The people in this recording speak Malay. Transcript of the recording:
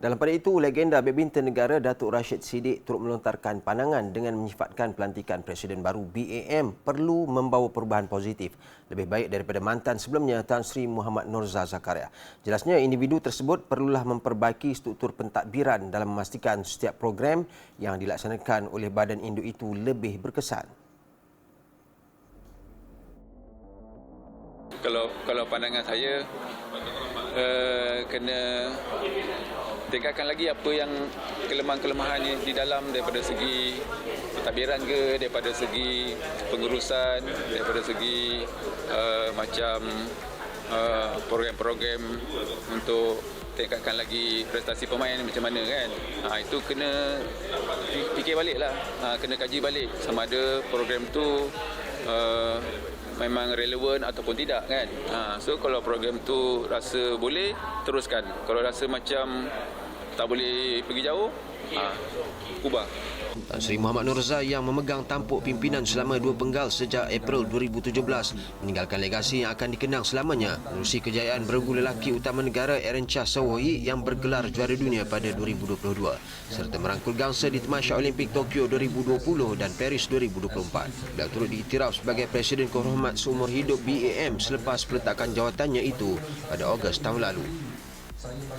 Dalam pada itu, legenda badminton negara Datuk Rashid Siddiq turut melontarkan pandangan dengan menyifatkan pelantikan Presiden baru BAM perlu membawa perubahan positif lebih baik daripada mantan sebelumnya Tan Sri Muhammad Nurza Zakaria. Jelasnya individu tersebut perlulah memperbaiki struktur pentadbiran dalam memastikan setiap program yang dilaksanakan oleh badan induk itu lebih berkesan. Kalau kalau pandangan saya uh, kena tingkatkan lagi apa yang kelemahan-kelemahan di dalam daripada segi pentadbiran ke daripada segi pengurusan daripada segi uh, macam uh, program-program untuk tingkatkan lagi prestasi pemain macam mana kan. Ha, itu kena fikir balik lah ha, kena kaji balik. Sama ada program tu uh, memang relevan ataupun tidak kan? Ha, so kalau program tu rasa boleh teruskan. Kalau rasa macam tak boleh pergi jauh ha, ubah Tan Sri Muhammad Nurza yang memegang tampuk pimpinan selama dua penggal sejak April 2017 meninggalkan legasi yang akan dikenang selamanya menerusi kejayaan beregu lelaki utama negara Aaron Shah Sawoyi yang bergelar juara dunia pada 2022 serta merangkul gangsa di Temasya Olimpik Tokyo 2020 dan Paris 2024. Beliau turut diiktiraf sebagai Presiden Kehormat seumur hidup BAM selepas peletakan jawatannya itu pada Ogos tahun lalu.